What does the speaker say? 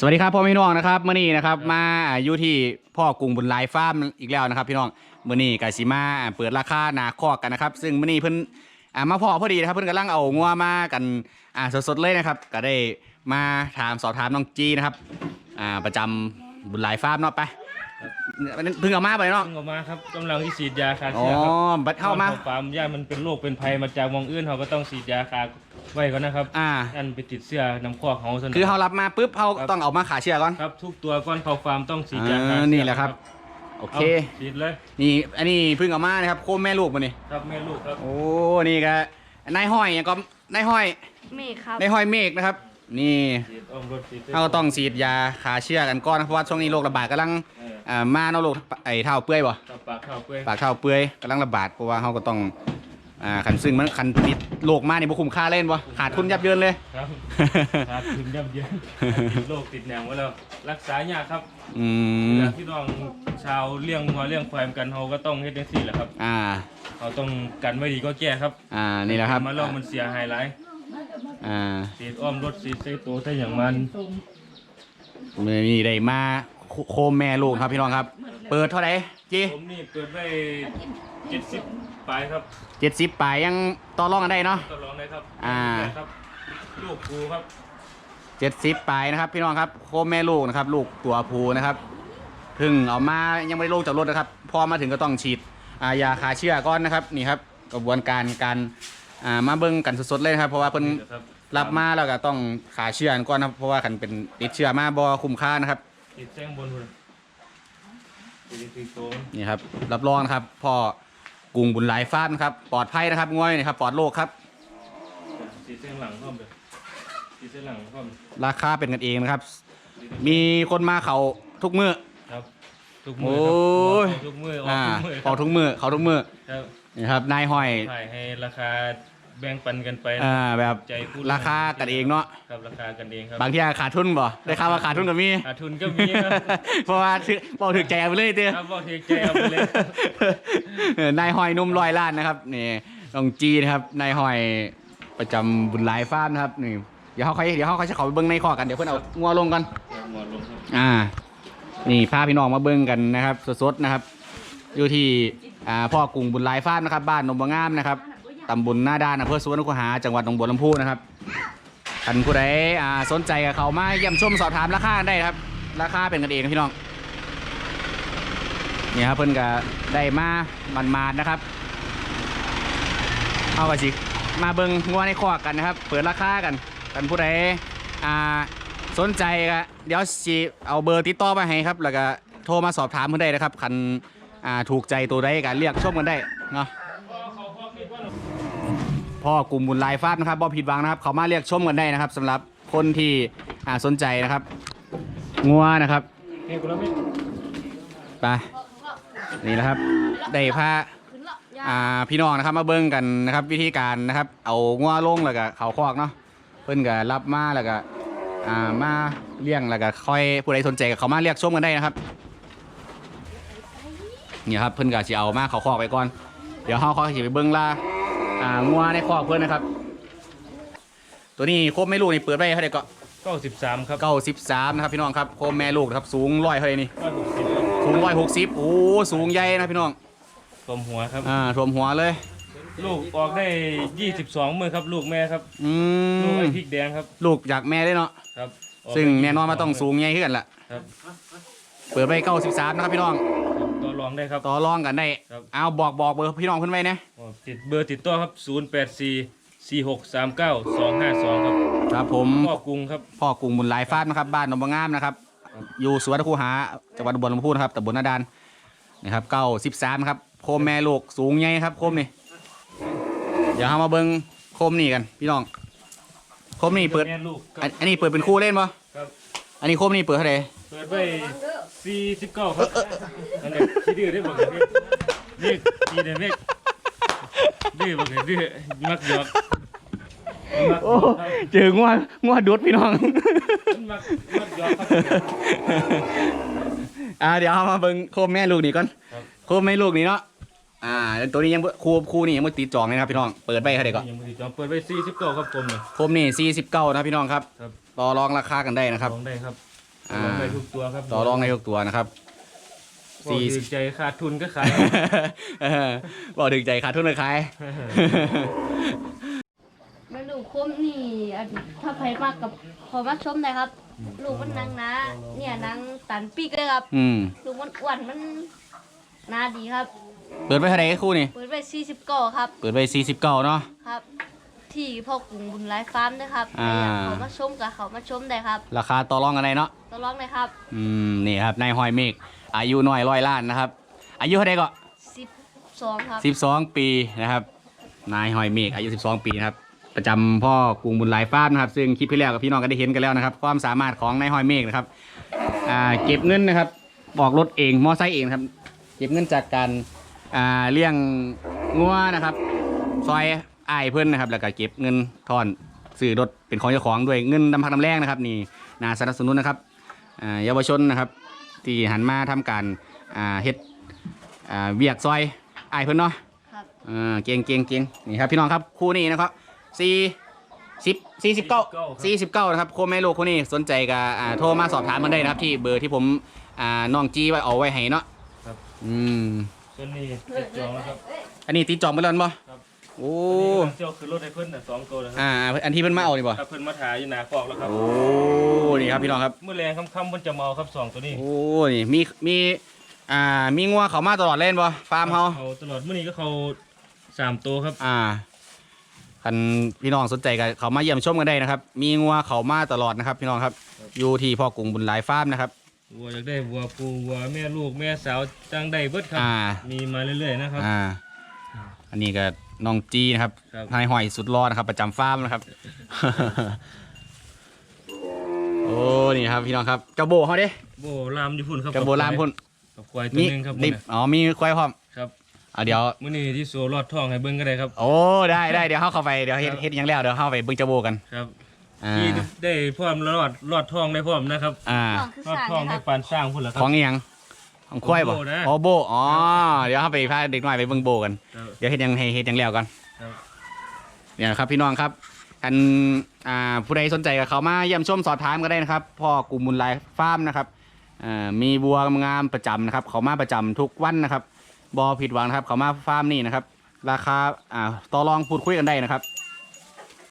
สวัสดีครับพ่อพี่น้องนะครับเมื่อนี้นะครับมาอยู่ที่พ่อกรุงบุญหลายฟาร์มอีกแล้วนะครับ พี่น้องเมื่อนี้กสิมาเปิดราคาหนาคอกกันนะครับ ซึ่งเมื่อนี้เพิ่นอ่ามาพอพอดีนะครับเพิ่นกำลังเอางัวมากันอ่าสดๆเลยนะครับ ก็ได้มาถามสอบถามน้องจีนะครับอ่าประจำบุญหลายฟาร์มเนาะไปเพิ่งเอามาไปเนาะเพิ่งออกมาครับกำลังที่ฉีดยาคาอ๋อเชื้อครับบัดเข้ามาก่อนฟาร์มย่ามันเป็นโรคเป็นภัยมาจากหมองอื่นเขาก็ต้องฉีดยาคา ไว้ก่อนนะครับอ่า อันไปติดเสื้อน้ำคอกเขาสน คือเขารับมาปุ๊บเขาต้องเอามาขาเชือกก่อน ครับทุกตัวก้อนเขาฟาร์มต้องฉีดยาอ่าคาเชื้อนี่แหละครับ โอเอาเคฉีดเลยนี่อันนี้เพิ่งเอามานะครับโคมแม่ลูกมานี่ครับแม่ลูกครับ โอ้นี่ก็นายห้อยอย่างก็นายห้อยเมฆครับ นายห้อยเมฆนะครับ นี่ฉีดอ้อมรถฉีดเขาก็ต้องฉีดยาขาเชื้อกันก่อนนะเพราะว่าช่วงนี้โรคระบาดกำลังเอออ่ามาเนาะโรคไอ้เท้าเปื่อยบ่ ครับปากเข้าเปื่อยปากเท้าเปื่อยกำลังระบาดเพราะว่าเขาก็ต้อง อ่าคันซึ่งมันคันติดโรคมานี่บ่คุ้มค่าเล่นบ่ขาดทุนยับเยินเลย ครับขาดทุนยับเยินติดโรคติดแหนงไว้แล้วรักษายากครับอืมเวลาที่น้องชาวเลี้ยงวัวเลี้ยงควายกันเขาก็ต้องเฮ็ดจังซี่แหละครับอ่าเขาต้องกันไว้ดีก็แก้ครับอ่านี่แหละครับมาลองมันเสียหายหลายอ่าสีดอ้อมรถสีเซตัวถ้าอย่างมันมือนี่ได้มาโคโคมแม่ลูกครับพี่น้องครับ เปิดเท่าไหร่จีผมนี่เปิดไว้เจ็ดสิบ ปลายครับเจ็ดสิบปลายยังต่อรองกันได้เนาะ ก็ลองได้ครับอ่าครับ ลูกครูครับ เจ็ดสิบปลายนะครับพี่น้องครับโคมแม่ลูกนะครับ ลูกตัวภูนะครับเพึ่งเอามายังไม่ได้ลงจากรถนะครับ พอมาถึงก็ต้องฉีดอ่ายาคาเชื้อก่อนนะครับนี่ครับกระบวนการการอ่ามาเบิ้งกันสดๆเลยนะครับ เพราะว่าเพิ่นครับรับมาแล้วก็ต้องขาเชื้อก่อนนะครับเพราะว่าคันเป็นติดเชื้อมาบ่คุ้มค่านะครับติดแจ้งบนเลยติดติดตัวนี่ครับรับรองนะครับพ่อ กรุงบุญหลายฟาร์มนะครับ ปลอดภัยนะครับงวยนะครับปลอดโรคครับติดเส้นหลังพร้อมเลยติดเส้นหลังพร้อมราคาเป็นกันเองนะครับ มีคนมาเขาทุกมื้อครับทุกโอ้มือยครับทุกมือออกอ่าทุกมือเขาทุกมื้อเขาทุกมื้อครับนี่ครับนายห้อยขายให้ราคา แบ่งปันกันไปนะอ่าแบบใจพูดราคากันเองเนาะครับราคากันเองครับบางทีขาดทุนบ่ได้ข่าวว่าขาดทุนก็มี ขาดทุนก็มีครับเพราะว่าถือบอกถึกใจเอาไปเลยเตี้ยครับบอกเทใจเอาไปเลยเออนายห้อยนุ่มร้อยล้านนะครับนี่น้องจีนะครับนายห้อยประจำบุญหลายฟาร์มนะครับนี่เดี๋ยวเขาค่อยเดี๋ยวเขาค่อยจะเขาไปเบิ้งในข้อกันเดี๋ยวเพื่อนเอางัวลงกัน หมดลงครับอ่า นี่พาพี่น้องมาเบิ้งกันนะครับ สดๆนะครับ อยู่ที่อ่าพ่อกรุงบุญหลายฟาร์มนะครับ บ้านนมบงงามนะครับ ตำบลหน้าด้านอำเภอสุวรรณคูหา จังหวัดหนองบัวลำพูนะครับท่านผู้ใดอ่าสนใจกับเขามาเยี่ยมชมสอบถามราคาได้ครับ ราคาเป็นกันเองนะพี่น้องเนี่ยครับเพิ่นก็ได้มามันมาดนะครับเอาไปสิมาเบิ้งงัวในคอกกันนะครับ เปิดราคากันท่านผู้ใดอ่าสนใจก็เดี๋ยวสิเอาเบอร์ติดต่อมาให้ครับ แล้วก็โทรมาสอบถามเพื่อนได้นะครับคันอ่าถูกใจตัวใดก็เรียกชมกันได้เนาะ พ่อกลุ่มบุญลายฟาดนะครับบ่ผิดหวังนะครับ เขามาเรียกชมกันได้นะครับสำหรับคนที่อ่าสนใจนะครับ งัวนะครับไปนี่แหละครับได้พาอ่าพี่น้องนะครับมาเบิ้งกันนะครับ วิธีการนะครับ เอางัวลงแล้วก็เขาคอกเนาะเพิ่นก็รับมาแล้วก็อ่ามาเลี้ยงแล้วก็ค่อยผู้ใดสนใจก็เขามาเรียกชมกันได้นะครับนี่ครับเพิ่นก็สิเอามาเขาคอกไปก่อน เดี๋ยวเฮาเขาสิไปเบิ้งล่า อ่างัวในคอกเพิ่นนะครับ ตัวนี้โคมแม่ลูกนี่เปิดไว้เท่าไหร่ก็เก้าสิบสามครับเก้าสิบสามนะครับพี่น้องครับโคมแม่ลูกนะครับสูงร้อยเท่าไหร่นี่ร้อยหกสิบสูงร้อยหกสิบโอ้สูงใหญ่นะพี่น้องรวมหัวครับอ่าท่วมหัวเลย ลูกออกได้ยี่สิบสองมือครับ ลูกแม่ครับอืลูกมไอ้พริกแดงครับ ลูกจากแม่ได้เนาะครับออกซึ่งได้แน่นอนมาต้องสูงใหญ่ขึ้นกันละครับเปิดไปเก้าสิบสามนะครับพี่น้องต่อ รองได้ครับ ต่อรองกันได้ ครับ เอาบอกบอกเบอร์พี่น้องขึ้นไว้นะ อ๋อติดเบอร์ติดต่อครับศูนย์แปดสี่สี่หกสามเก้าสองห้าสองครับครับผม พ่อกรุงครับ พ่อกรุงบุญหลายฟาดนะครับบ้านหนองบางงามนะครับ อยู่สวนคูหาจังหวัดอุบลลำพูนะครับตำบลนาดานนะครับเก้าสิบสามครับโคมแม่ลูกสูงใหญ่ครับโคมนี่เดี๋ยวเรามาเบิ้งโคมนี่กัน พี่น้องโคมนี่เปิดแม่ลูกคอัรันบอันนี้เปิดเป็นคู่เล่นปะครับ อันนี้โคมนี่เปิดเท่าไหร่เปิดไว้สี่สิบเก้าครับอันนี้ขี้ดื้อได้บอกเลยเรียกขี้เด็กเรียกดื้อบอกเลยดื้อมักหยอกมักหยอกครับเจองัวงัวดุดพี่น้องมันมักมักหยอกครับอ่าเดี๋ยวเอามาเบิ่งโคมแม่ลูกนี่ก่อนครับโคมแม่ลูกนี่เนาะอ่าแล้วตัวนี้ยังบ่ครูครูนี่ยังไม่ติดจองเลยนะครับพี่น้องเปิดไปเท่าไหร่ก็ยังไม่ได้จองเปิดไว้สี่สิบเก้าครับผมเนี่ยโคมนี่49นะครับพี่น้องครับครับ ต่อรองราคากันได้นะครับ ลองได้ครับต่อรองได้ทุกตัวครับต่อรองในทุกตัวนะครับ สี่ สี่ใจขาดทุนก็ขาย เออบอกถึงใจขาดทุนเลยขายแม่ลูกคมนี่อันถ้าใครมากกับขอมาชมได้ครับ ลูกมันนางนะ เนี่ยนางตันปีกเลยครับ อืมลูกมันอ้วนมันหนาดีครับ เปิดไปเท่าไหร่คู่นี่ เปิดไปสี่สิบก่อครับ เปิดไปสี่สิบเก้าเนาะ ครับ ที่พ่อกรุงบุญไลฟ์ฟาร์มนะครับอ่าใครอยากเขามาชมกับเขามาชมได้ครับราคาต่อรองกันได้เนาะตลองเลยครับอืมนี่ครับนายหอยเมฆอายุน้อยร้อยล้านนะครับ อายุเท่าไหร่ก็สิบสองครับสิบสองปีนะครับ นายหอยเมฆอายุสิบสองปีนะครับประจำพ่อกรุงบุญหลายฟาร์มนะครับซึ่งคลิปที่แล้วกับพี่น้องก็ได้เห็นกันแล้วนะครับ ความสามารถของนายหอยเมฆนะครับอ่าเก็บเงินนะครับบอกรถเองมอไซค์เองนะครับ เก็บเงินจากการอ่าเลี้ยงงัวนะครับ ซอย อ้ายเพื่อนนะครับ แล้วก็เก็บเงินทอนซื้อรถเป็นของเจ้าของด้วยเงินดำพักน้ำแรงนะครับนี่นาสนับสนุนนะครับอ่าเยาวชนนะครับ ที่หันมาทำการอ่าเฮ็ดอ่าเวียกซอยอ้ายเพื่อนเนาะครับอ่าเก่งเก่งเก่งนี่ครับพี่น้องครับคู่นี้นะครับสี่สิบสี่สิบเก้าสี่สิบเก้านะครับโคแม่ลูกคู่นี้สนใจก็อ่าโทรมาสอบถามมันได้นะครับ ที่เบอร์ที่ผมอ่าน้องจีไว้เอาไว้ให้เนาะครับอืมส่วนนี้ติดจองแล้วครับ อันนี้ตีจองไปแล้วมั้ยครับ โอ้อันนี้เจ้าคือรถให้เพิ่นน่ะสองตัวแล้วครับอ่า อันที่เพิ่นมาเอานี่บ่ครับเพิ่นมาถ่ายอยู่หน้าคอกแล้วครับโอ้นี่ครับพี่น้องครับ เมื่อแรงค่ำๆเพิ่นจะเมาครับสองตัวนี้โอ้นี่มีมีอ่ามีงัวเขามาตลอดเล่นบ่ฟาร์มเฮาเขาตลอดมื้อนี้ก็เขาสามตัวครับอ่าคันพี่น้องสนใจกันเขามาเยี่ยมชมกันได้นะครับ มีงัวเขามาตลอดนะครับ พี่น้องครับอยู่ที่พ่อกรุงบุญหลายฟาร์มนะครับวัวอยากได้วัวปูวัวแม่ลูกแม่สาวจังได้เบิดครับ อ่ามีมาเรื่อยๆนะครับอ่าอันนี้ก็ น้องจีนะครับครับ นายหอยสุดรอดนะครับ ประจำฟาร์มนะครับ โอ้นี่ครับพี่น้องครับเจ้าโบเขาเด้โบรามอยู่พุ่นครับเจ้าโบรามพุ่นกับควายตัวมีหนึงครับนี่พุ่นน่ะอ๋อมีควายพร้อมครับเอาเดี๋ยว มื้อนี้ที่โซลอดท้องให้เบิ่งก็ได้ครับ โอ้ได้ได้เดี๋ยวเข้าเข้าไปเดี๋ยวเฮ็ดครับ เฮ็ดหยังแล้วเดี๋ยวเข้าไปเบิ่งเจ้าโบกันครับอ่าที่ได้พร้อมรอดรอดท้องได้พร้อมนะครับอ่าน้องคือรอดสร้างท้องนะคได้รับปานสร้างพุ่นละครัของอีหยัง ของควายบ่ของโบนะอ๋อโบอ๋อเดี๋ยวเข้าไปพาเด็กน้อยไปเบิ่งโบกันครับเดี๋ยวเฮ็ดหยังให้เฮ็ดหยังแล้วกันครับ เนี่ยนะครับพี่น้องครับ อันอ่าผู้ใดสนใจกับเขามาเยี่ยมชมสอบถามก็ได้นะครับพ่อกลุ่มบุญหลายฟาร์มนะครับอ่ามีบัวงามประจำนะครับ เขามาประจำทุกวันนะครับบอผิดหวังนะครับ เขามาฟาร์มนี่นะครับ ราคาอ่าต่อรองพูดคุยกันได้นะครับ